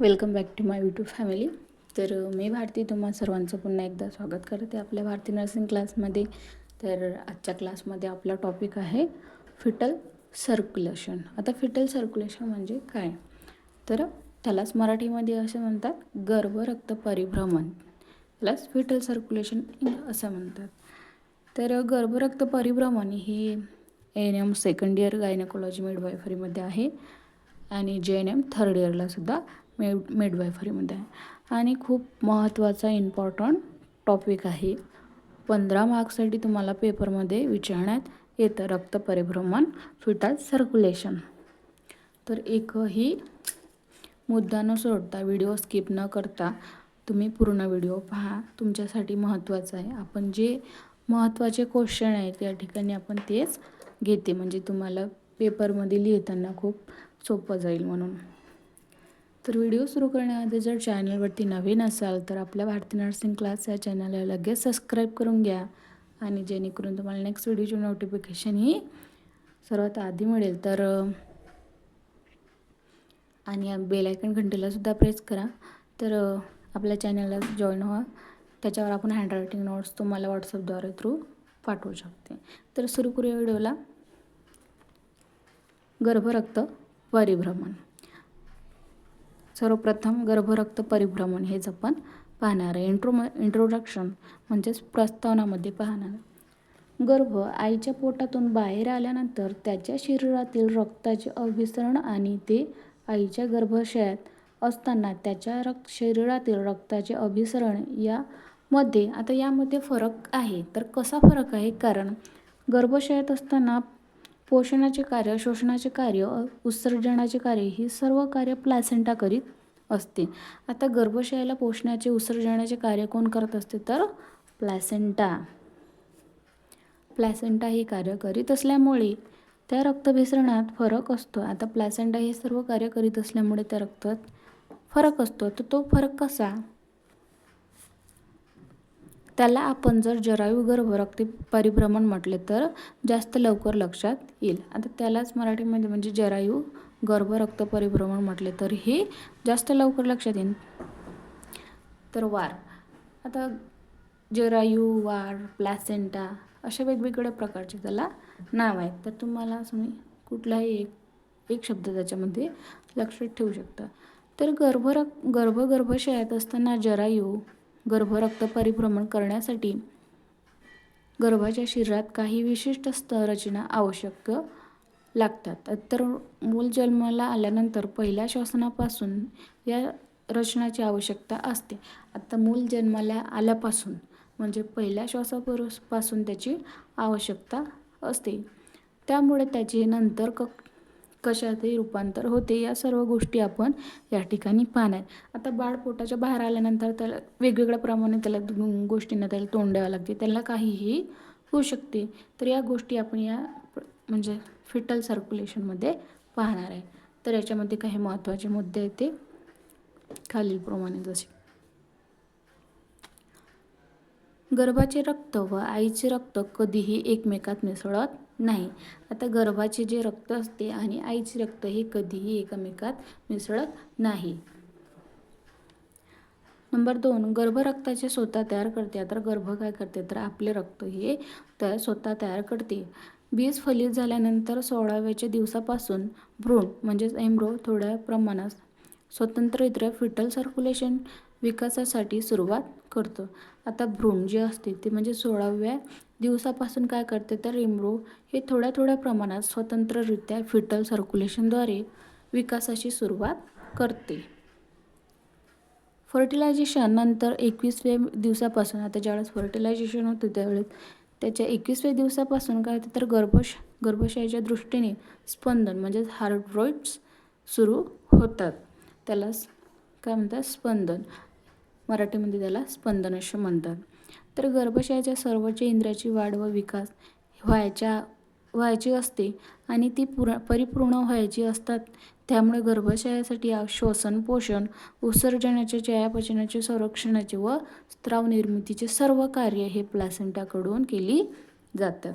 Welcome back to my YouTube family. तर मी भारती तुम्हा सर्वांचं पुन्हा एकदा स्वागत करते आपल्या भारती नर्सिंग क्लासमध्ये. तर आजच्या क्लासमध्ये आपला टॉपिक आहे फिटल सर्क्युलेशन. आता फिटल सर्क्युलेशन म्हणजे काय? तर त्यालाच मराठीमध्ये असे म्हणतात गर्भरक्त परिभ्रमण. त्यालाच फिटल सर्क्युलेशन असं म्हणतात. तर गर्भरक्त परिभ्रमण हे N M second year gynaecology मिडवायफरीमध्ये आहे. आणि जे एन एम थर्ड इयरलासुद्धा मेड मिडवायफरीमध्ये आणि खूप महत्त्वाचा इम्पॉर्टंट टॉपिक आहे. पंधरा मार्क्ससाठी तुम्हाला पेपरमध्ये विचारण्यात येतं रक्त परिभ्रमण फिटल सर्क्युलेशन तर एकही मुद्दा न सोडता व्हिडिओ स्किप न करता तुम्ही पूर्ण व्हिडिओ पहा. तुमच्यासाठी महत्त्वाचं आहे. आपण जे महत्त्वाचे क्वेश्चन आहेत या ठिकाणी आपण तेच घेते. म्हणजे तुम्हाला पेपरमध्ये लिहिताना खूप सोपं जाईल म्हणून. तर व्हिडिओ सुरू करण्याआधी जर चॅनलवरती नवीन असाल तर आपल्या भारती नर्सिंग क्लास या चॅनलला लगेच सबस्क्राईब करून घ्या आणि जेणेकरून तुम्हाला नेक्स्ट व्हिडिओची नोटिफिकेशन ही सर्वात आधी मिळेल. तर आणि बेल आयकन घंटेलासुद्धा प्रेस करा. तर आपल्या चॅनलला जॉईन व्हा. त्याच्यावर आपण हँडरायटिंग नोट्स तुम्हाला व्हॉट्सअपद्वारे थ्रू पाठवू शकते. तर सुरू करूया व्हिडिओला. गर्भरक्त परिभ्रमण. सर्वप्रथम गर्भरक्त परिभ्रमण हेच आपण पाहणार आहे. इंट्रो इंट्रोडक्शन म्हणजेच प्रस्तावनामध्ये पाहणार. गर्भ आईच्या पोटातून बाहेर आल्यानंतर त्याच्या शरीरातील रक्ताचे अभिसरण आणि ते आईच्या गर्भाशयात असताना त्याच्या रक्त शरीरातील रक्ताचे अभिसरण यामध्ये आता यामध्ये फरक आहे. तर कसा फरक आहे? कारण गर्भाशयात असताना पोषणाचे कार्य शोषणाचे कार्य उत्सर्जनाचे कार्य ही सर्व कार्य प्लॅसेंटा करीत असते. आता गर्भाशयाला पोषणाचे उत्सर्जनाचे कार्य कोण करत असते? तर प्लॅसेंटा प्लॅसेंटा हे कार्य करीत असल्यामुळे त्या रक्तभिसरणात फरक असतो. आता प्लॅसेंटा हे सर्व कार्य करीत असल्यामुळे त्या रक्तात फरक असतो. तर तो फरक कसा? त्याला आपण जर जरायू गर्भरक्ती परिभ्रमण म्हटले तर जास्त लवकर लक्षात येईल. आता त्यालाच मराठीमध्ये म्हणजे जरायू गर्भरक्त परिभ्रमण म्हटले तर हे जास्त लवकर लक्षात येईल. तर वार. आता जरायू वार प्लॅसेंटा अशा वेगवेगळ्या प्रकारचे त्याला नाव आहेत. तर तुम्हाला तुम्ही कुठलाही एक एक शब्द त्याच्यामध्ये लक्षात ठेवू शकता. तर गर्भरक गर्भ गर्भाशयात असताना जरायू गर्भरक्त परिभ्रमण करण्यासाठी गर्भाच्या शरीरात काही विशिष्ट स्तररचना आवश्यक लागतात. तर मूल जन्माला आल्यानंतर पहिल्या श्वसनापासून या रचनाची आवश्यकता असते. आता मूल जन्माला आल्यापासून म्हणजे पहिल्या श्वासापासून त्याची आवश्यकता असते. त्यामुळे त्याचे नंतर क कशातही रूपांतर होते या सर्व गोष्टी आपण या ठिकाणी पाहणार. आता बाळ पोटाच्या बाहेर आल्यानंतर त्याला वेगवेगळ्या प्रमाणे त्याला गोष्टींना त्याला तोंड द्यावं लागते. त्याला काहीही होऊ शकते. तर या गोष्टी आपण या म्हणजे फिटल सर्क्युलेशनमध्ये पाहणार आहे. तर याच्यामध्ये काही महत्त्वाचे मुद्दे आहेत ते खालीलप्रमाणे जसे गर्भाचे रक्त व आईचे रक्त कधीही एकमेकात मिसळत नाही. आता गर्भाचे जे रक्त असते आणि आईचे रक्त हे कधीही एकमेकात मिसळत नाही. नंबर दोन गर्भरक्ताचे स्वतः तयार करते. तर गर्भ काय करते? तर आपले रक्त हे तर स्वतः तयार करते. बीज फलित झाल्यानंतर सोळाव्याच्या दिवसापासून भ्रूण म्हणजेच एम्ब्रो थोड्या प्रमाणात स्वतंत्ररित्या फिटल सर्क्युलेशन विकासासाठी सुरुवात करतं. आता भ्रूण जे असते ते म्हणजे सोळाव्या दिवसापासून काय करते तर इम्रो हे थोड्या थोड्या प्रमाणात स्वतंत्ररित्या फिटल सर्क्युलेशनद्वारे विकासाची सुरुवात करते. फर्टिलायझेशन नंतर एकवीसव्या दिवसापासून आता ज्यावेळेस फर्टिलायझेशन होतं त्यावेळेस त्याच्या एकवीसव्या दिवसापासून काय होतं तर गर्भश गर्भाशयाच्या दृष्टीने स्पंदन म्हणजेच हार्टब्रोइड्स सुरू होतात. त्याला काय म्हणतात? स्पंदन. मराठीमध्ये त्याला स्पंदन असे म्हणतात. तर गर्भाशयाच्या सर्वच इंद्रियाची वाढ व विकास व्हायच्या व्हायची असते आणि ती पूर्ण परिपूर्ण व्हायची असतात. त्यामुळे गर्भाशयासाठी श्वसन पोषण उत्सर्जनाचे चयापचनाचे संरक्षणाचे व स्त्राव निर्मितीचे सर्व कार्य हे प्लॅसेंटाकडून केली जातात.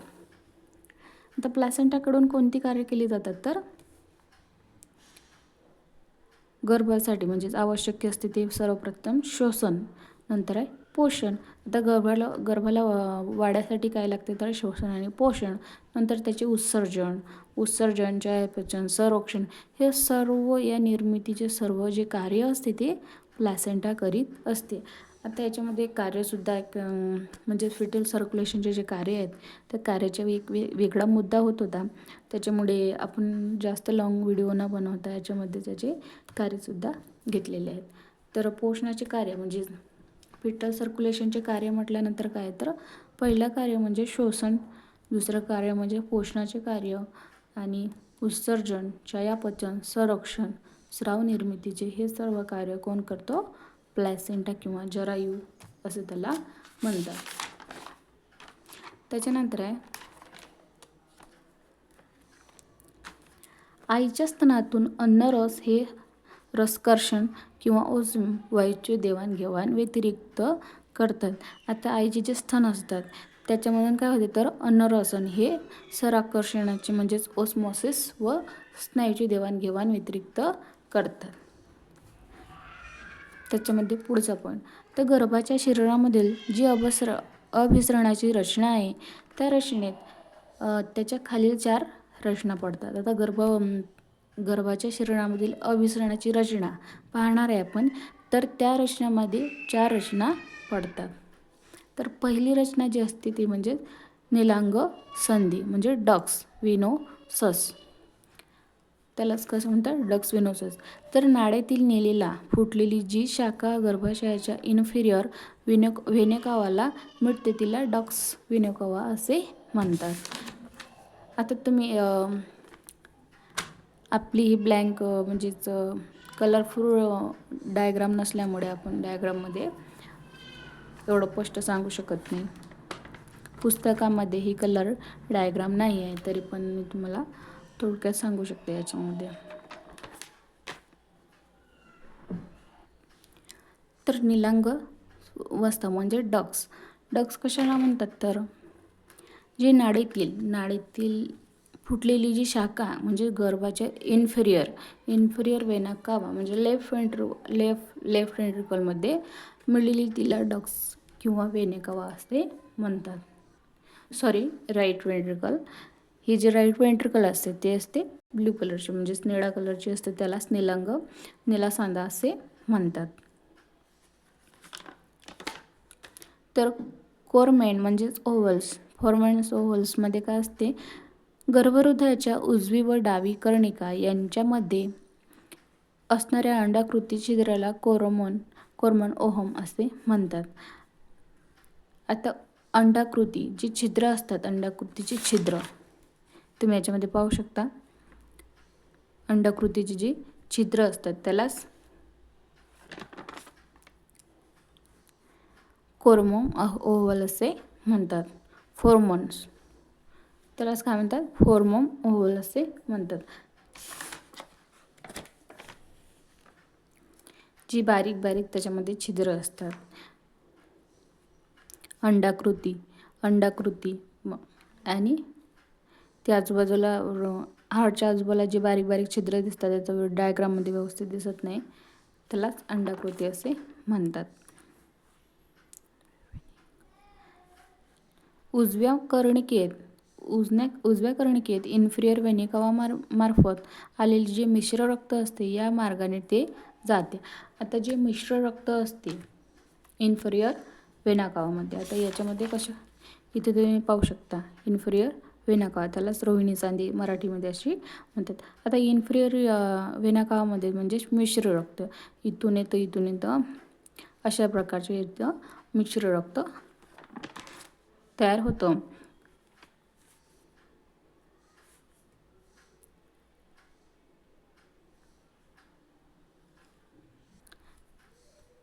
आता प्लॅसेंटाकडून कोणती कार्य केली जातात तर गर्भासाठी म्हणजेच आवश्यक असते ते सर्वप्रथम श्वसन नंतर आहे पोषण. आता गर्भाला गर्भाला वा- काय लागते तर श्वसन आणि पोषण नंतर त्याचे उत्सर्जन उत्सर्जन चयापचन संरक्षण हे सर्व या निर्मितीचे सर्व जे कार्य असते ते प्लॅसेंटा करीत असते. आता याच्यामध्ये कार्यसुद्धा एक म्हणजे फिटल सर्क्युलेशनचे जे कार्य आहेत त्या कार्याचा एक वे वेगळा मुद्दा होत होता. त्याच्यामुळे आपण जास्त लाँग व्हिडिओ न बनवता याच्यामध्ये त्याचे कार्यसुद्धा घेतलेले आहेत. तर पोषणाचे कार्य म्हणजे फिटल सर्क्युलेशनचे कार्य म्हटल्यानंतर काय? तर पहिलं कार्य म्हणजे शोषण दुसरं कार्य म्हणजे पोषणाचे कार्य आणि उत्सर्जन चयापचन संरक्षण स्राव निर्मितीचे हे सर्व कार्य कोण करतो? प्लॅसेंटा किंवा जरायू असं त्याला म्हणतात. त्याच्यानंतर आहे आईच्या स्तनातून अन्नरस हे रसकर्षण किंवा ओझम वायूचे देवाणघेवाण व्यतिरिक्त करतात. आता आईचे जे स्तन असतात त्याच्यामधून काय होते तर अन्नरसन हे सराकर्षणाचे म्हणजेच ओस्मॉसिस व स्नायूची देवाणघेवाण व्यतिरिक्त करतात. त्याच्यामध्ये पुढचा पॉईंट तर गर्भाच्या शरीरामधील जी अभस्र अभिसरणाची रचना आहे त्या रचनेत त्याच्या खालील चार रचना पडतात. आता गर्भ गर्भाच्या शरीरामधील अभिसरणाची रचना पाहणार आहे आपण. तर त्या रचनामध्ये चार रचना पडतात. तर पहिली रचना जी असते ती म्हणजे निलांग संधी म्हणजे डक्स विनोसस. त्यालाच कसं म्हणतात? डक्सविनोसस तर नाळेतील नेलेला फुटलेली जी शाखा गर्भाशयाच्या इन्फिरियर विनक व्हेनेकावाला मिळते तिला डक्स विनोकावा असे म्हणतात. आता तुम्ही आपली ही ब्लँक म्हणजेच कलरफुल डायग्राम नसल्यामुळे आपण डायग्राममध्ये एवढं स्पष्ट सांगू शकत नाही. पुस्तकामध्ये ही कलर डायग्राम नाही आहे तरी पण मी तुम्हाला थोडक्यात सांगू शकते याच्यामध्ये. तर निलांग वस्ता म्हणजे डक्स. डक्स कशाला म्हणतात तर? जे नाडीतील नाडीतील फुटलेली जी शाखा म्हणजे गर्भाच्या इन्फेरियर इन्फेरियर वेना कावा म्हणजे लेफ्ट वेंट्रू लेफ्ट लेफ्ट वेंट्रिकलमध्ये मिळलेली तिला डक्स किंवा वेनेकावा असे म्हणतात. सॉरी राईट वेंट्रिकल ही जी राईट वेंट्रिकल असते ते असते ब्ल्यू कलरची म्हणजेच निळ्या कलरची असते त्यालाच निलांग निलासांदा असे म्हणतात. तर कोरमेन म्हणजेच ओव्हल्स फॉर्मेन्स ओव्हल्समध्ये काय असते? गर्भहृदयाच्या उजवी व डावी कर्णिका यांच्यामध्ये असणाऱ्या अंडाकृती छिद्राला कोरोमोन कोरमन ओहम असे म्हणतात. आता अंडाकृती जी छिद्र असतात अंडाकृतीची छिद्र. तुम्ही याच्यामध्ये पाहू शकता. अंडाकृतीची जी छिद्र असतात त्यालाच कोरमो ओव्हल असे म्हणतात. फोर्मोन्स. त्यालाच काय म्हणतात? फोर्मोम ओव्हल असे म्हणतात. जी बारीक बारीक त्याच्यामध्ये छिद्र असतात. अंडाकृती अंडाकृती आणि त्या आजूबाजूला र- हार्टच्या आजूबाजूला जे बारीक बारीक छिद्र दिसतात त्याचं डायग्राममध्ये व्यवस्थित दिसत नाही. त्यालाच अंडाकृती असे म्हणतात. उजव्या कर्णिकेत उजण्या उजव्या कर्णिकेत इन्फिरियर वेनिकावा मार मार्फत आलेले जे मिश्र रक्त असते या मार्गाने ते जाते. आता जे मिश्र रक्त असते इन्फिरियर वेनाकावामध्ये आता याच्यामध्ये कशा? इथे तुम्ही पाहू शकता इन्फिरियर वेनाका त्यालाच रोहिणी चांदी मराठीमध्ये अशी म्हणतात. आता इन्फिरियर वेनाकामध्ये म्हणजेच मिश्र रक्त. इथून येतं इथून येतं. अशा प्रकारचे इथं मिश्र रक्त तयार होतं.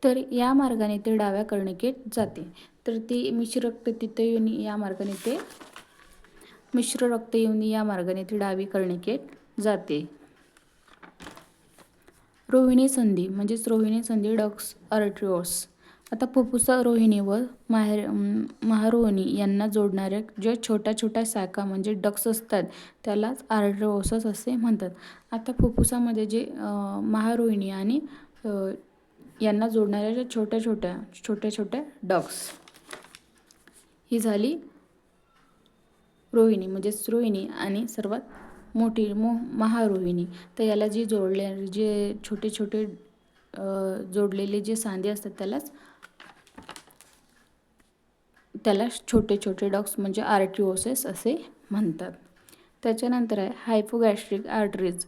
तर या मार्गाने ते डाव्या कर्णिकेत जाते. तर ते मिश्र रक्त तिथं येऊन या मार्गाने ते मिश्र रक्त येऊन या मार्गाने ती डावी कर्णिकेत जाते. रोहिणी संधी म्हणजेच रोहिणी संधी डक्स अर्ट्रिओस. आता फुफ्फुसा रोहिणी व माहेर महारोहिणी यांना जोडणाऱ्या ज्या छोट्या छोट्या शाखा म्हणजे डक्स असतात त्यालाच आर्ट्रिओसस असे म्हणतात. आता फुफ्फुसामध्ये जे महारोहिणी आणि यांना जोडणाऱ्या ज्या छोट्या छोट्या छोट्या छोट्या डक्स. ही झाली रोहिणी म्हणजेच रोहिणी आणि सर्वात मोठी मो महारोहिणी. तर याला जी जोडले जे छोटे छोटे जोडलेले जे सांधे असतात त्यालाच त्याला छोटे छोटे डॉक्स म्हणजे आर्टिओसेस असे म्हणतात. त्याच्यानंतर आहे हायपोगॅस्ट्रिक आर्टरीज.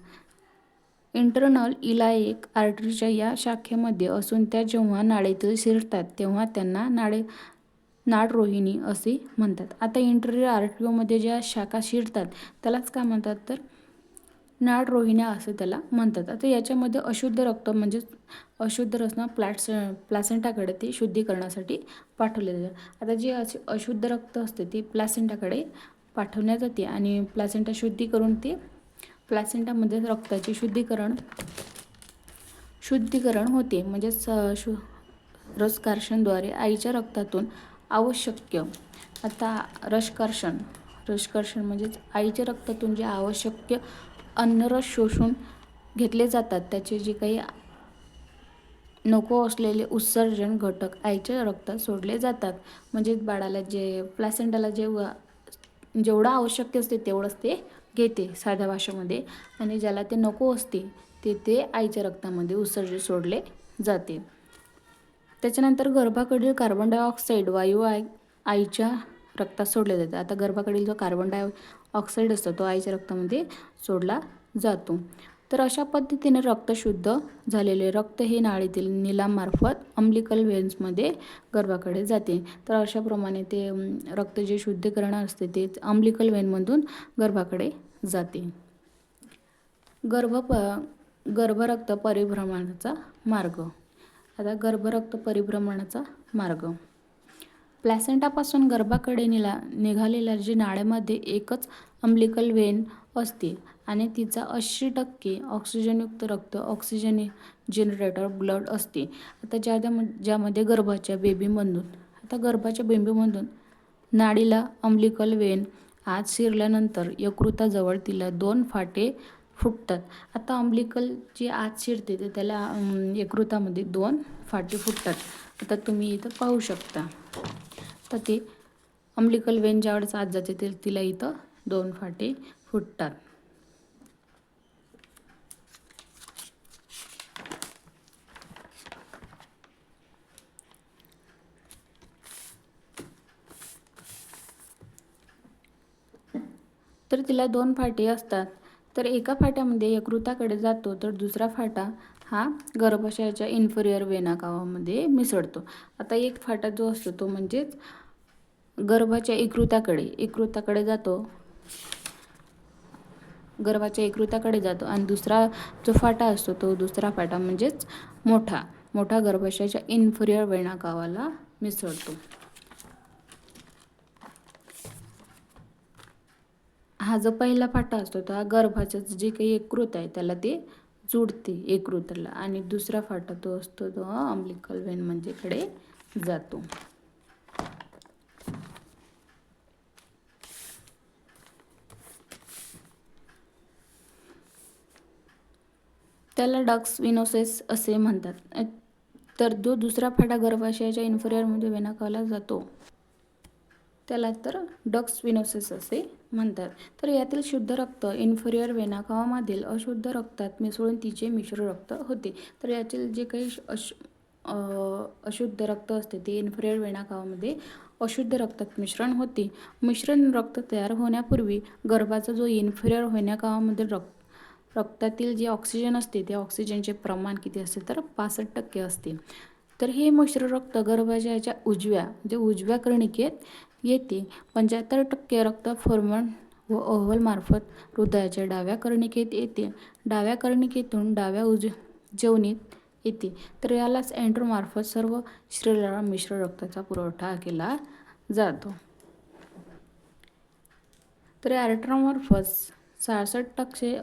इंटरनल इलायक आर्टरीच्या या शाखेमध्ये असून त्या जेव्हा नाळेतील शिरतात तेव्हा त्यांना नाड रोहिणी असे म्हणतात. आता इंटरियर आर्टिओमध्ये ज्या शाखा शिरतात त्यालाच काय म्हणतात? तर नाड रोहिण्या असं त्याला म्हणतात. आता याच्यामध्ये अशुद्ध रक्त म्हणजेच अशुद्ध रचना प्लॅट्स प्लॅसेंटाकडे ते शुद्धीकरणासाठी पाठवले जातात. आता जे असे अशुद्ध रक्त असते ते प्लॅसेंटाकडे पाठवण्यात जाते आणि प्लॅसेंटा शुद्धी करून ते प्लॅसेंटामध्ये रक्ताचे शुद्धीकरण शुद्धीकरण होते. म्हणजेच शु रसकार्षणद्वारे आईच्या रक्तातून आवश्यक. आता रसकर्षण. रसकर्षण म्हणजेच आईच्या रक्तातून जे आवश्यक अन्नरस शोषून घेतले जातात त्याचे जे काही नको असलेले उत्सर्जन घटक आईच्या रक्तात सोडले जातात. म्हणजेच बाळाला जे प्लासेंटाला जे जेवढं आवश्यक असते तेवढंच ते घेते साध्या भाषेमध्ये. आणि ज्याला ते नको असते ते ते आईच्या रक्तामध्ये उत्सर्जन सोडले जाते. त्याच्यानंतर गर्भाकडील कार्बन डायऑक्साईड वायू आय आईच्या रक्तात सोडले जाते. आता गर्भाकडील जो कार्बन डाय ऑक्साईड असतो तो आईच्या रक्तामध्ये सोडला जातो. तर अशा पद्धतीने रक्त शुद्ध झालेले रक्त हे नाळीतील निलामार्फत अम्लिकल वेन्समध्ये गर्भाकडे जाते. तर अशाप्रमाणे ते रक्त जे शुद्धीकरण असते ते अम्लिकल वेनमधून गर्भाकडे जाते. गर्भ प गर्भरक्त परिभ्रमणाचा मार्ग. आता गर्भरक्त परिभ्रमणाचा मार्ग. प्लॅसेंटापासून गर्भाकडे निला निघालेल्या जे नाळ्यामध्ये एकच अम्लिकल वेन असते आणि तिचा ऐंशी टक्के ऑक्सिजनयुक्त रक्त ऑक्सिजन जनरेटर ब्लड असते. आता ज्या ज्यामध्ये गर्भाच्या बेबीमधून आता गर्भाच्या बेबीमधून नाडीला अम्लिकल वेन आत शिरल्यानंतर यकृताजवळ तिला दोन फाटे फुटतात. आता अम्लिकल जे आत शिरते ते त्याला अम, यकृतामध्ये दोन फाटे फुटतात. आता तुम्ही इथं पाहू शकता. तर ते अम्लिकल वेन ज्यावेळेस आत जाते ते तिला इथं दोन फाटे फुटतात. तर तिला दोन फाटे असतात. तर एका फाट्यामध्ये यकृताकडे जातो तर दुसरा फाटा हा गर्भाशयाच्या इन्फरियर वेनाकावामध्ये मिसळतो. आता एक फाटा जो असतो तो म्हणजेच गर्भाच्या यकृताकडे यकृताकडे जातो. गर्भाच्या यकृताकडे जातो आणि दुसरा जो फाटा असतो तो दुसरा फाटा म्हणजेच मोठा मोठा गर्भाशयाच्या इन्फरियर वेणाकावाला मिसळतो. हा जो पहिला फाटा असतो तो हा गर्भाचं जे काही यकृत आहे त्याला ते जुडते एकृताला आणि दुसरा फाटा तो असतो तो अम्लिकल वेन म्हणजेकडे जातो. त्याला डक्स विनोसेस असे म्हणतात. तर जो दुसरा फाटा गर्भाशयाच्या इन्फरियरमध्ये वेनाकावला जातो त्याला तर डक्स विनोसिस असे म्हणतात. तर यातील शुद्ध रक्त इन्फरियर वेनाकावामधील अशुद्ध रक्तात मिसळून तिचे मिश्र रक्त होते. तर यातील जे काही अश अशुद्ध रक्त असते ते इन्फरियर वेनाकावामध्ये अशुद्ध रक्तात मिश्रण होते. मिश्रण रक्त तयार होण्यापूर्वी गर्भाचा जो इन्फेरियर वेनाकावामध्ये रक्त रक्तातील जे ऑक्सिजन असते ते ऑक्सिजनचे प्रमाण किती असते तर पासष्ट टक्के असते. तर हे मिश्र रक्त गर्भाशयाच्या उजव्या जे उजव्या कर्णिकेत येते पंच्याहत्तर टक्के रक्त फॉर्मन व अहवलमार्फत हृदयाच्या डाव्या कर्णिकेत येते डाव्या कर्णिकेतून डाव्या उज जेवणीत येते तर यालाच अँड्रोमार्फत सर्व शरीराला मिश्र रक्ताचा पुरवठा केला जातो. तर ॲर्ट्रामार्फत सहासष्ट टक्के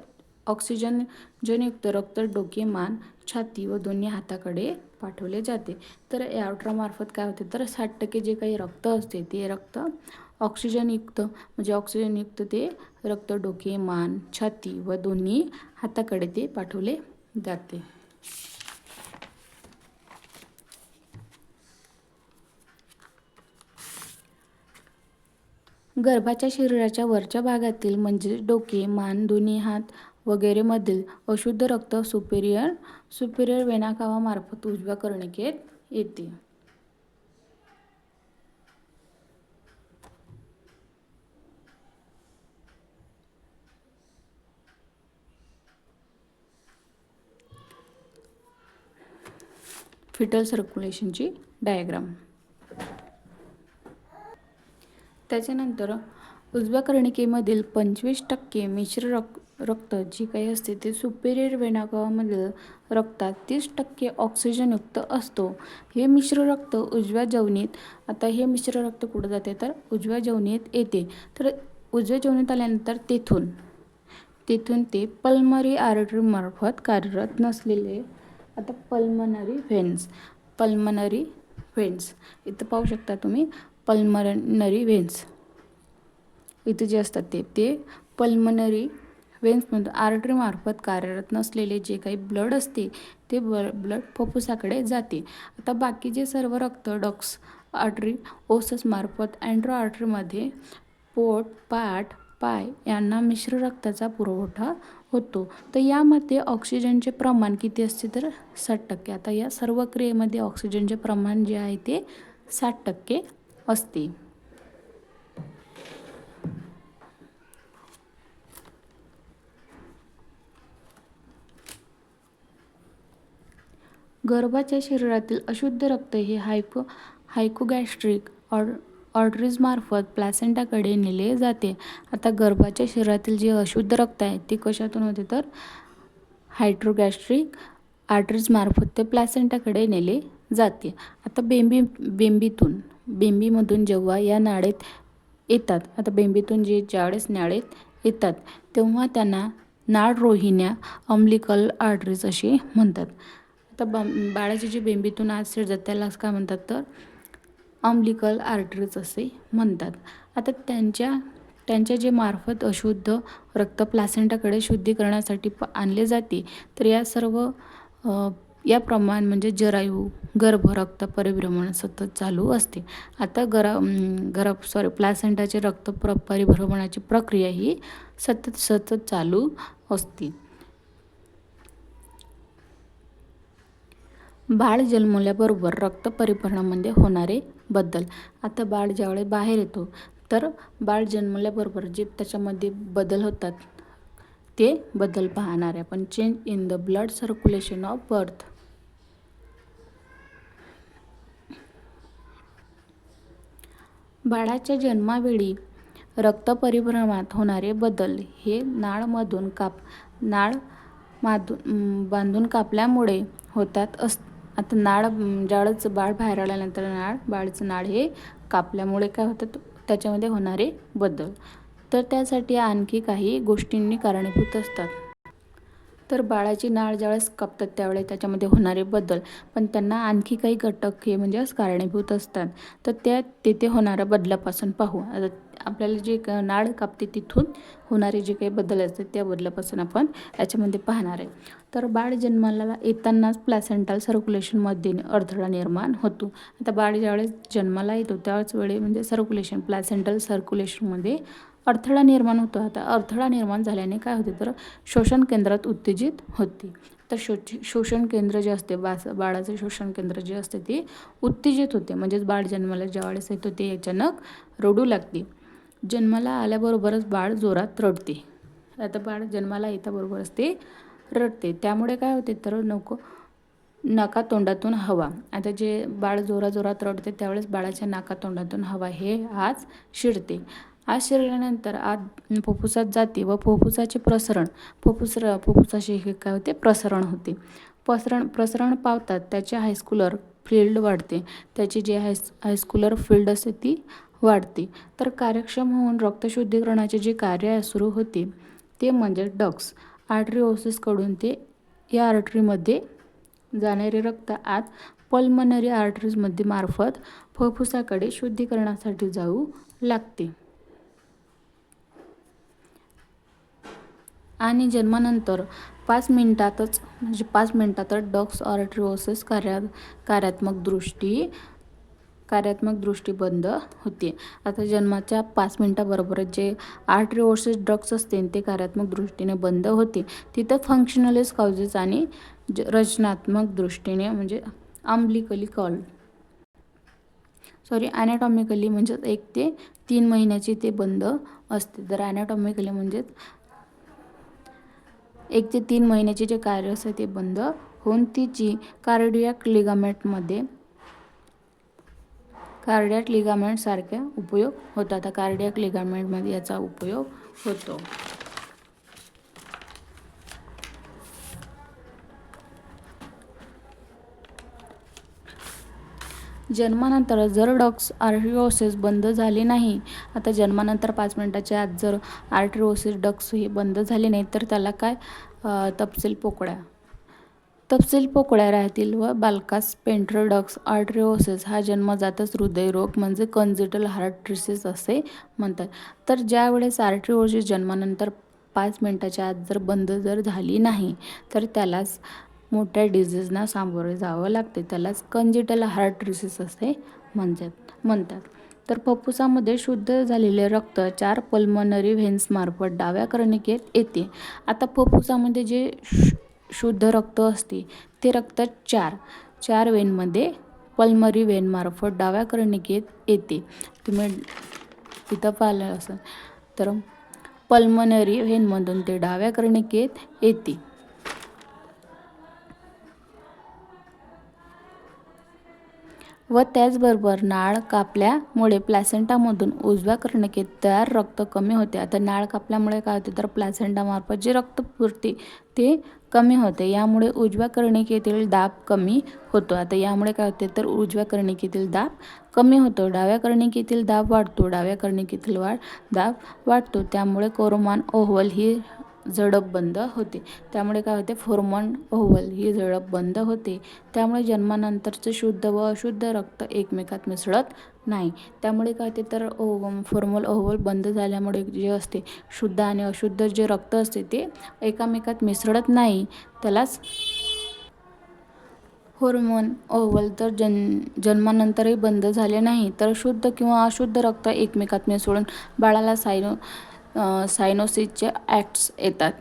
ऑक्सिजन जनयुक्त रक्त डोके मान छाती व दोन्ही हाताकडे पाठवले जाते. तर यावट्रामार्फत काय होते? तर साठ टक्के जे काही रक्त असते ते रक्त ऑक्सिजनयुक्त म्हणजे ऑक्सिजनयुक्त ते रक्त डोके मान छाती व दोन्ही हाताकडे ते पाठवले जाते. गर्भाच्या शरीराच्या वरच्या भागातील म्हणजे डोके मान दोन्ही हात वगैरेमधील अशुद्ध रक्त सुपेरियर सुपेरियर वेनाकावामार्फत उजव्या कर्णिकेत येते. फिटल सर्क्युलेशनची डायग्राम. त्याच्यानंतर उजव्या कर्णिकेमधील पंचवीस टक्के मिश्र रक रक्त जी काही असते ते सुपेरियर वेनाकावामधील रक्तात तीस टक्के ऑक्सिजनयुक्त असतो. हे मिश्र रक्त उजव्या जवनीत आता हे मिश्र रक्त कुठं जाते? तर उजव्या जवनीत येते. तर उजव्या जवनीत आल्यानंतर तेथून तेथून ते पल्मरी आर्टरीमार्फत कार्यरत नसलेले आता पल्मनरी व्हेन्स पल्मनरी व्हेन्स इथं पाहू शकता तुम्ही पल्मनरी व्हेन्स इथं जे असतात ते ते पल्मनरी वेन्समधून आर्टरीमार्फत कार्यरत नसलेले जे काही ब्लड असते ते ब ब्लड फुफ्फुसाकडे जाते. आता बाकीचे सर्व रक्त डॉक्स आर्टरी ओससमार्फत अँड्रो आर्टरीमध्ये पोट पाठ पाय यांना मिश्र रक्ताचा पुरवठा होतो. तर यामध्ये ऑक्सिजनचे प्रमाण किती असते तर साठ टक्के. आता या सर्व क्रियेमध्ये ऑक्सिजनचे प्रमाण जे आहे ते साठ टक्के असते. गर्भाच्या शरीरातील अशुद्ध रक्त हे हायको हायकोगॅस्ट्रिक ऑड ऑर्डरीजमार्फत प्लॅसेंटाकडे नेले जाते. आता गर्भाच्या शरीरातील जे अशुद्ध रक्त आहे ते कशातून होते तर हायड्रोगॅस्ट्रिक आर्टरीजमार्फत ते प्लॅसेंटाकडे नेले जाते. आता बेंबी बेंबीतून बेंबीमधून जेव्हा या नाळेत येतात आता बेंबीतून जे ज्यावेळेस नाळेत येतात तेव्हा त्यांना नाळ रोहिण्या अम्लिकल आर्टरीज असे म्हणतात. तर बा बाळाची जी बेंबीतून आत शिरतात त्यालाच काय म्हणतात तर अम्लिकल आर्टरीज असे म्हणतात. आता त्यांच्या त्यांच्या जे मार्फत अशुद्ध रक्त प्लासेंटाकडे शुद्धीकरणासाठी प आणले जाते तर या सर्व या प्रमाण म्हणजे जरायू गर्भ रक्त परिभ्रमण सतत चालू असते. आता गरा गरा सॉरी प्लासेंटाचे रक्त प्र परिभ्रमणाची प्रक्रिया ही सतत सतत चालू असते. बाळ जन्मल्याबरोबर रक्त परिभ्रमणामध्ये होणारे बदल. आता बाळ ज्यावेळेस बाहेर येतो तर बाळ जन्मल्याबरोबर जे त्याच्यामध्ये बदल होतात ते बदल पाहणार आहे. आपण change in the blood circulation of birth बाळाच्या जन्मावेळी रक्त परिभ्रमात होणारे बदल हे नाळमधून काप नाळ माधून बांधून कापल्यामुळे होतात अस आता नाळ ज्यावेळेस बाळ बाहेर आल्यानंतर नाळ बाळचं नाळ हे कापल्यामुळे काय होतं? त्याच्यामध्ये होणारे बदल. तर त्यासाठी आणखी काही गोष्टींनी कारणीभूत असतात. तर बाळाची नाळ ज्यावेळेस कापतात त्यावेळेस त्याच्यामध्ये होणारे बदल. पण त्यांना आणखी काही घटक हे म्हणजे कारणीभूत असतात. तर त्या तेथे होणाऱ्या बदलापासून पाहू. आता आपल्याला जे नाळ कापते तिथून होणारे जे काही बदल असतात त्या बदलापासून आपण याच्यामध्ये पाहणार आहे. तर बाळ जन्माला येतानाच प्लॅसेंटल सर्क्युलेशनमध्ये अडथळा निर्माण होतो. आता बाळ ज्यावेळेस जन्माला येतो त्याच वेळी म्हणजे सर्क्युलेशन प्लॅसेंटल सर्क्युलेशनमध्ये अडथळा निर्माण होतो. आता अडथळा निर्माण झाल्याने काय होते तर शोषण केंद्रात उत्तेजित होते. तर शो शोषण केंद्र जे असते बास बाळाचं शोषण केंद्र जे असते ते उत्तेजित होते. म्हणजेच बाळ जन्माला ज्यावेळेस येतो ते अचानक रडू लागते. जन्माला आल्याबरोबरच बाळ जोरात रडते. आता बाळ जन्माला येताबरोबरच ते रडते. त्यामुळे काय होते तर नको नाका तोंडातून हवा. आता जे बाळ जोराजोरात रडते त्यावेळेस बाळाच्या नाका तोंडातून हवा हे आज शिरते. आज शिरल्यानंतर आत फुफ्फुसात जाते व फुफ्फुसाचे प्रसरण फुफ्फुस फुफ्फुसाचे हे काय होते? प्रसरण होते. प्रसरण प्रसरण पावतात त्याचे हायस्कुलर फील्ड वाढते. त्याची जे हायस हायस्कुलर फील्ड असते ती वाढते. तर कार्यक्षम होऊन रक्तशुद्धीकरणाचे जे कार्य सुरू होते ते म्हणजे डक्स आर्टरीओसिसकडून ते या आर्टरीमध्ये जाणारे रक्त आत पल्मनरी आर्टरीजमध्ये मार्फत फुफ्फुसाकडे शुद्धीकरणासाठी जाऊ लागते. आणि जन्मानंतर पाच मिनटातच म्हणजे पाच मिनटातच डक्स ऑर्ट्रिओसिस कार्या कार्यात्मक दृष्टी कार्यात्मक दृष्टी बंद होते. आता जन्माच्या पाच मिनटाबरोबरच जे आर्ट्रिओसिस ड्रग्स असते ते कार्यात्मक दृष्टीने बंद होते. तिथं फंक्शनलिस्ट काउजेस आणि ज रचनात्मक दृष्टीने म्हणजे आंबलिकली कॉल सॉरी ॲनाटॉमिकली म्हणजेच एक ते तीन महिन्याची ते बंद असते. तर ॲनाटॉमिकली म्हणजेच एक ते तीन महिन्याचे जे कार्य असतं ते बंद होऊन तिची कार्डियाक लिगामेंटमध्ये कार्डियाक लिगामेंटसारखे उपयोग होतात. आता कार्डियाक लिगामेंटमध्ये याचा उपयोग होतो. जन्मानंतर जर डॉक्स आर्ट्रिओसिस बंद झाले नाही आता जन्मानंतर पाच मिनटाच्या आत जर आर्ट्रिओसिस डक्स हे बंद झाले नाही तर त्याला काय तपशील पोकळ्या. तपशील पोकळ्या राहतील व बालकास पेंट्रोडक्स आर्ट्रिओसिस हा जन्मजातच हृदयरोग म्हणजे कन्झिटल हार्ट ट्रिसिस असे म्हणतात. तर ज्यावेळेस आर्ट्रिओसिस जन्मानंतर पाच मिनटाच्या आत जर बंद जर झाली नाही तर त्यालाच मोठ्या डिझीजना सामोरे जावं लागते. त्यालाच कंजिटल हार्ट डिसीज असे म्हणतात म्हणतात. तर फप्फुसामध्ये शुद्ध झालेले रक्त चार पल्मनरी व्हेन्समार्फत डाव्या कर्णिकेत येते. आता फप्फुसामध्ये जे शुद्ध रक्त असते ते रक्त चार चार वेनमध्ये पल्मरी वेनमार्फत डाव्या कर्णिकेत येते. तुम्ही तिथं पाहिलं असं तर पल्मनरी व्हेनमधून ते डाव्या कर्णिकेत येते. व त्याचबरोबर नाळ कापल्यामुळे प्लॅसेंटामधून उजव्या कर्णिकेत तयार रक्त कमी होते. आता नाळ कापल्यामुळे काय होते? तर प्लॅसेंटामार्फत जे रक्त पुरते ते कमी होते. यामुळे उजव्या कर्णिकेतील दाब कमी होतो. आता यामुळे काय होते? तर उजव्या कर्णिकेतील दाब कमी होतो. डाव्या कर्णिकेतील दाब वाढतो. डाव्या कर्णिकेतील वाढ दाब वाढतो. त्यामुळे कोरोमान ओव्हल ही झडप बंद होते. त्यामुळे काय होते? फोर्मन ओव्हल ही झडप बंद होते. त्यामुळे जन्मानंतरचं शुद्ध व अशुद्ध रक्त एकमेकात मिसळत नाही. त्यामुळे काय होते? तर ओ फॉर्मल ओव्हल बंद झाल्यामुळे जे असते शुद्ध आणि अशुद्ध जे रक्त असते ते एकामेकात मिसळत नाही. त्यालाच हॉर्मोन ओव्हल तर जन जन्मानंतरही बंद झाले नाही. तर शुद्ध किंवा अशुद्ध रक्त एकमेकात मिसळून बाळाला सायनो सायनोसिसचे ॲक्ट्स येतात.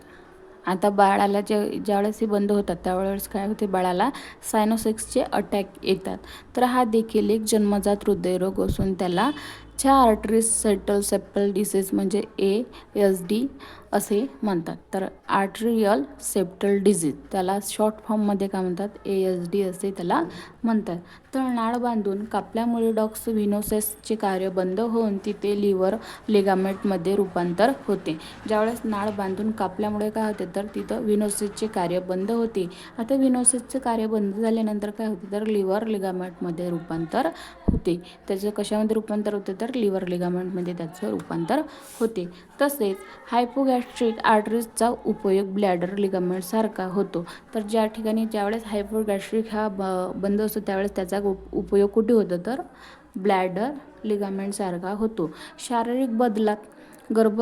आता बाळाला जे ज्यावेळेस हे बंद होतात त्यावेळेस काय होते बाळाला सायनोसिक्सचे अटॅक येतात. तर हा देखील एक जन्मजात हृदयरोग असून त्याला च्या आर्टरीज सेटल सेप्टल डिसीज म्हणजे ए एस डी असे म्हणतात. तर आर्ट्रियल सेप्टल डिझीज त्याला शॉर्ट फॉर्ममध्ये काय म्हणतात? ए एस डी असे त्याला म्हणतात. तर नाळ बांधून कापल्यामुळे डॉक्स व्हिनोसेसचे कार्य बंद होऊन तिथे लिव्हर लिगामेंटमध्ये रूपांतर होते. ज्यावेळेस नाळ बांधून कापल्यामुळे काय होते? तर तिथं विनोसेसचे कार्य बंद होते. आता विनोसेसचे कार्य बंद झाल्यानंतर काय होते? तर लिव्हर लिगामेंटमध्ये रूपांतर होते. त्याचं कशामध्ये रूपांतर होते तर लिव्हर लिगामेंटमध्ये त्याचं रूपांतर होते. तसेच हायपोगॅस्ट्रिक आर्टरीजचा उपयोग ब्लॅडर लिगामेंटसारखा होतो. तर ज्या ठिकाणी ज्यावेळेस हायपोगॅस्ट्रिक हा ब बंद असतो त्यावेळेस त्याचा उपयोग कुठे होतो तर ब्लॅडर लिगामेंटसारखा होतो. शारीरिक बदलात गर्भ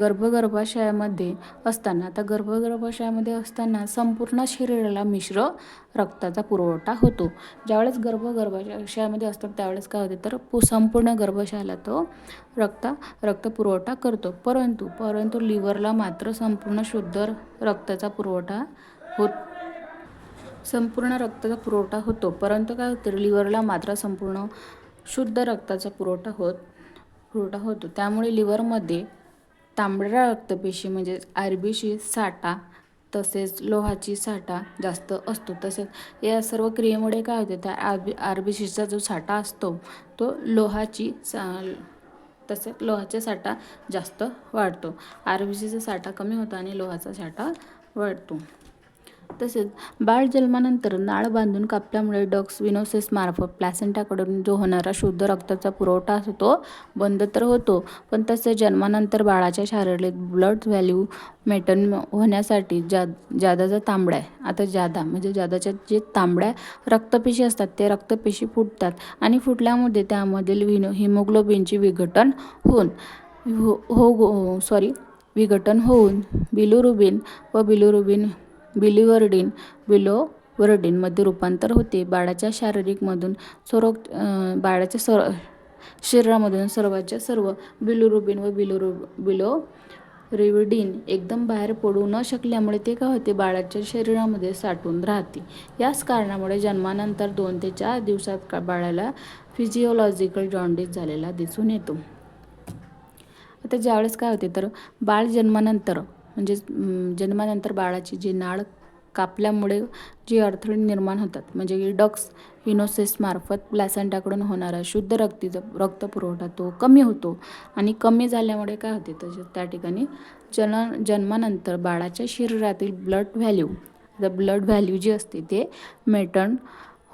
गर्भगर्भाशयामध्ये असताना आता गर्भगर्भाशयामध्ये असताना संपूर्ण शरीराला मिश्र रक्ताचा पुरवठा होतो. ज्यावेळेस गर्भगर्भाशयामध्ये असतात त्यावेळेस काय होते तर संपूर्ण गर्भाशयाला तो रक्त रक्त पुरवठा करतो. परंतु परंतु लिव्हरला मात्र संपूर्ण शुद्ध रक्ताचा पुरवठा होत संपूर्ण रक्ताचा पुरवठा होतो. परंतु काय होतं लिव्हरला मात्र संपूर्ण शुद्ध रक्ताचा पुरवठा होत पुरवठा होतो. त्यामुळे लिव्हरमध्ये तांबड्या रक्तपेशी म्हणजे आर बी सी साठा तसेच लोहाची साठा जास्त असतो. तसेच या सर्व क्रियेमुळे काय होते त्या आरबी आर बी सीचा जो साठा असतो तो लोहाची सा तसेच लोहाचा साठा जास्त वाढतो. आर बी सीचा साठा कमी होतो आणि लोहाचा साठा वाढतो. तसेच बाळ जन्मानंतर नाळ बांधून कापल्यामुळे डक्स विनोसेस मार्फत प्लॅसेंटाकडून जो होणारा शुद्ध रक्ताचा पुरवठा असतो तो बंद तर होतो पण तसे जन्मानंतर बाळाच्या शारीरिक ब्लड व्हॅल्यू मेंटेन होण्यासाठी जा जादाचा तांबड्या आता जादा म्हणजे जादाच्या जे तांबड्या रक्तपेशी असतात ते रक्तपेशी फुटतात आणि फुटल्यामध्ये त्यामधील विनो हिमोग्लोबिनची विघटन होऊन हो हो, हो सॉरी विघटन होऊन बिलुरुबिन व बिलुरुबिन बिलिवर्डिन बिलोवर्डिनमध्ये रूपांतर होते. बाळाच्या शारीरिकमधून सर्व बाळाच्या सर शरीरामधून सर्वाच्या सर्व बिलुरुबिन व बिलुरु बिलो रिविडीन एकदम बाहेर पडू न शकल्यामुळे ते काय होते? बाळाच्या शरीरामध्ये साठून राहते. याच कारणामुळे जन्मानंतर दोन ते चार दिवसात का बाळाला फिजिओलॉजिकल जॉन्डिस झालेला दिसून येतो. आता ज्यावेळेस काय होते तर बाळ जन्मानंतर म्हणजेच जन्मानंतर बाळाची जी नाळ कापल्यामुळे जी अडथळे निर्माण होतात म्हणजे डक्स मार्फत प्लॅसेंटाकडून होणारा शुद्ध रक्तीचा रक्तपुरवठा तो कमी होतो आणि कमी झाल्यामुळे काय होते? तसेच त्या ठिकाणी जन जन्मानंतर बाळाच्या शरीरातील blood value the blood value जी असते ते मेटर्न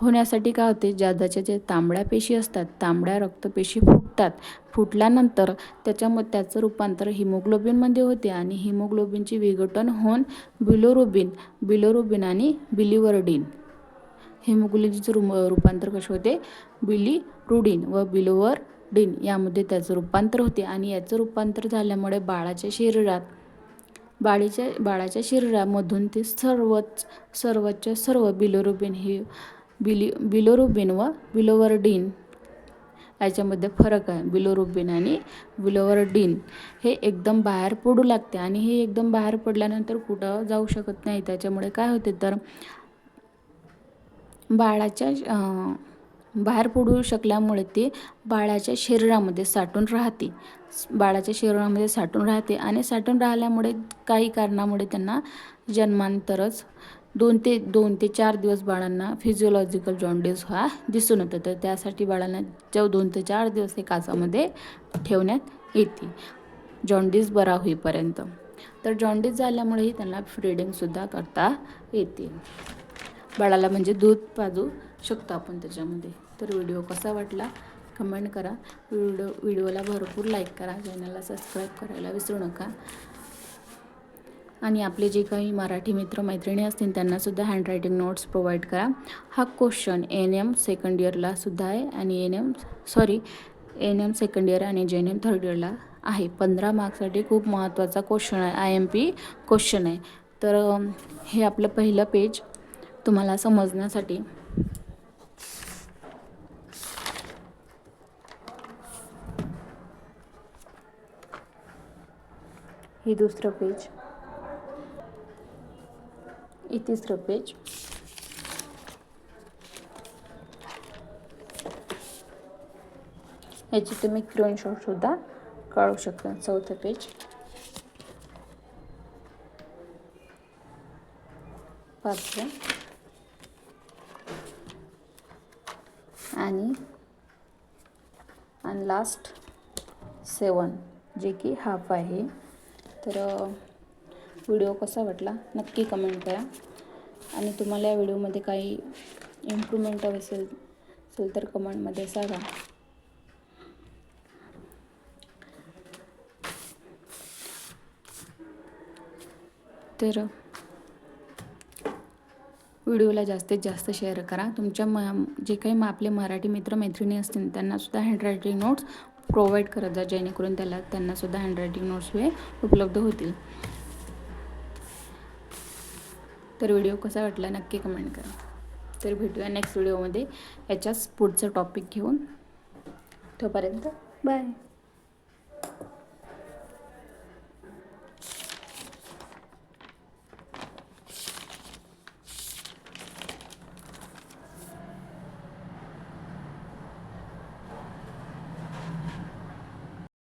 होण्यासाठी काय होते? जादाच्या जे तांबड्या पेशी असतात तांबड्या रक्तपेशी फुटतात. फुटल्यानंतर त्याच्यामध्ये त्याचं रूपांतर हिमोग्लोबिनमध्ये होते आणि हिमोग्लोबिनची विघटन होऊन बिलोरोबिन बिलोरोबिन आणि बिलिवर्डिन. हिमोग्लोबिनचं रू रूपांतर कसे होते? बिलिरुडिन व बिलोवरडिन यामध्ये त्याचं रूपांतर होते आणि याचं रूपांतर झाल्यामुळे बाळाच्या शरीरात बाळीच्या बाळाच्या शरीरामधून ते सर्वच सर्वच सर्व बिलोरुबिन हे बिली बिलोरुबिन व बिलोवर्डिन याच्यामध्ये फरक आहे. बिलोरुबिन आणि बिलोवरडीन. हे एकदम बाहेर पडू लागते आणि हे एकदम बाहेर पडल्यानंतर कुठं जाऊ शकत नाही. त्याच्यामुळे काय होते तर बाळाच्या बाहेर पडू शकल्यामुळे ते बाळाच्या शरीरामध्ये साठून राहते. बाळाच्या शरीरामध्ये साठून राहते आणि साठून राहिल्यामुळे काही कारणामुळे त्यांना जन्मांतरच दोन ते दोन ते चार दिवस बाळांना फिजिओलॉजिकल जॉन्डिस हा दिसून येतो. तर त्यासाठी बाळांना जेव्हा दोन ते चार दिवस हे काचामध्ये ठेवण्यात येते. जॉन्डिस बरा होईपर्यंत. तर जॉन्डिस झाल्यामुळेही त्यांना फ्रीडिंगसुद्धा करता येते. बाळाला म्हणजे दूध पाजू शकतो आपण त्याच्यामध्ये. तर व्हिडिओ कसा वाटला? कमेंट करा. व्हिडिओ व्हिडिओला भरपूर लाईक करा. चॅनलला सबस्क्राईब करायला विसरू नका. आणि आपले जे काही मराठी मित्र मैत्रिणी असतील त्यांनासुद्धा हँडरायटिंग नोट्स प्रोव्हाइड करा. हा क्वेश्चन एन एम सेकंड इयरलासुद्धा आहे आणि N M sorry N M second year आणि जे एन एम थर्ड इयरला आहे. पंधरा मार्क्ससाठी खूप महत्त्वाचा क्वेश्चन आहे आय एम पी क्वेश्चन आहे. तर हे आपलं पहिलं पेज तुम्हाला समजण्यासाठी. हे दुसरं पेज हे तिसरं पेज याची तुम्ही स्क्रीनशॉटसुद्धा काढू शकता चौथं पेज पाचवं आणि आणि लास्ट सेवन जे की हाफ आहे तर व्हिडिओ कसा वाटला नक्की कमेंट करा. आणि तुम्हाला या व्हिडिओमध्ये काही इम्प्रूव्हमेंट असेल असेल तर कमेंटमध्ये सांगा. तर व्हिडिओला जास्तीत जास्त शेअर करा. तुमच्या म जे काही म आपले मराठी मित्र मैत्रिणी असतील त्यांनासुद्धा हँडरायटिंग नोट्स प्रोव्हाइड करत जा जेणेकरून त्याला त्यांनासुद्धा हँडरायटिंग नोट्स हे उपलब्ध होतील. तर व्हिडिओ कसा वाटला नक्की कमेंट करा. तर भेटूया नेक्स्ट व्हिडिओमध्ये. याच्याच पुढचं टॉपिक घेऊन. तोपर्यंत बाय